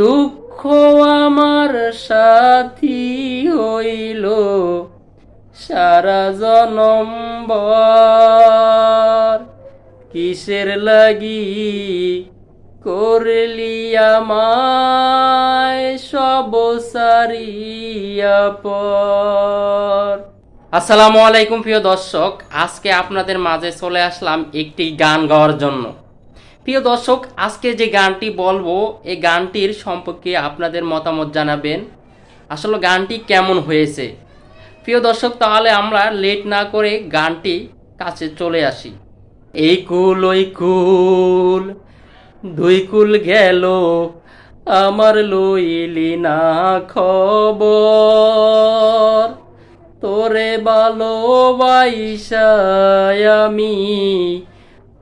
দুঃখ আমার সাথী হইল, সারা জনম কিসের লাগি করলি আমায় সব সারিয়া পর? আসসালামু আলাইকুম প্রিয় দর্শক, আজকে আপনাদের মাঝে চলে আসলাম একটি গান গাওয়ার জন্য। প্রিয় দর্শক, আজকে যে গানটি বলব, এই গানটির সম্পর্কে আপনাদের মতামত জানাবেন। আসলে গানটি কেমন হয়েছে? প্রিয় দর্শক, তাহলে আমরা লেট না করে গানটি কাছে চলে আসি। এই কুল, ওই কুল, দুই কুল গেল, আমার লইলি না খবর। তোরে ভালোবাইসায় আমি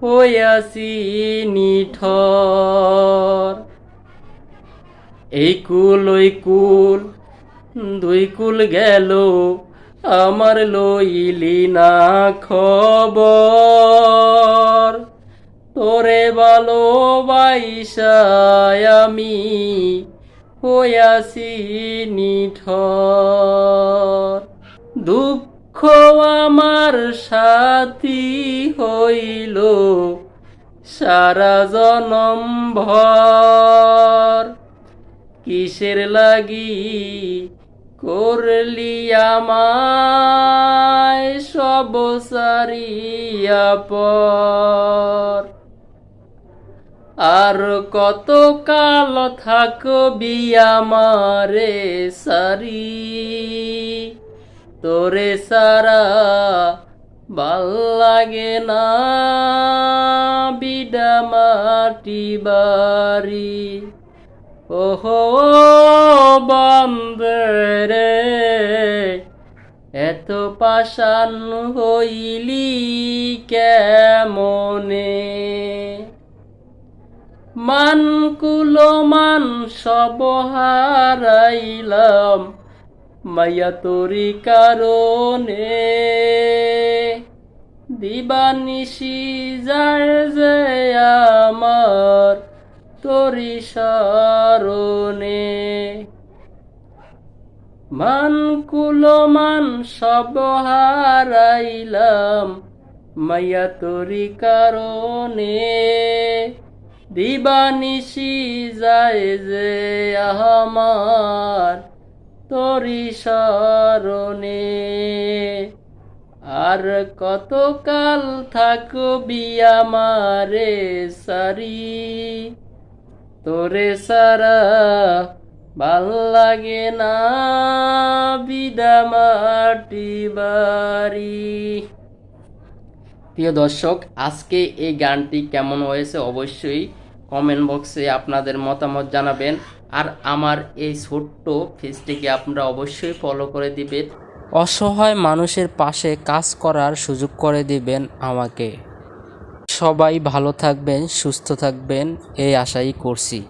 হইয়াছি নিঠর এই কুল, ওই কুল, দুই কুল গেল, আমার লইলি না খবর। তোরে ভালোবাইসায় আমি হইয়াছি নিঠর দুঃখ আমার সাথী হইল। সারা জনম ভর। কিসের লাগি করলি আমায় সব সারিয়া পর। আর কত কাল থাকবি আমারে সারি, তোরে সারা ভালো লাগে না বিডা মাটি বাড়ি। ওহো, বন্দরে, এত পাশান হইলি কেমনে? মান কুলো, মান সব হারাইলাম মায়া তোরি কারণে দিবানিশি যায় যে আমার তোরি সারণে মান কুলো মান সব হারাইলাম মায়া তোরি কারণে। দিবানিশি যায় যে আমার তোরি স্মরণে আর কতকাল থাকবি আমারে সারি? তোরে সারা ভালো লাগে না বিদা মাটি বাড়ি। প্রিয় দর্শক, আজকে এই গানটি কেমন হয়েছে অবশ্যই কমেন্ট বক্সে আপনাদের মতামত জানাবেন। আর আমার এই ছোট্ট ফেসটিকে আপনারা অবশ্যই ফলো করে দিবেন। অসহায় মানুষের পাশে কাজ করার সুযোগ করে দিবেন আমাকে। সবাই ভালো থাকবেন, সুস্থ থাকবেন, এই আশাই করছি।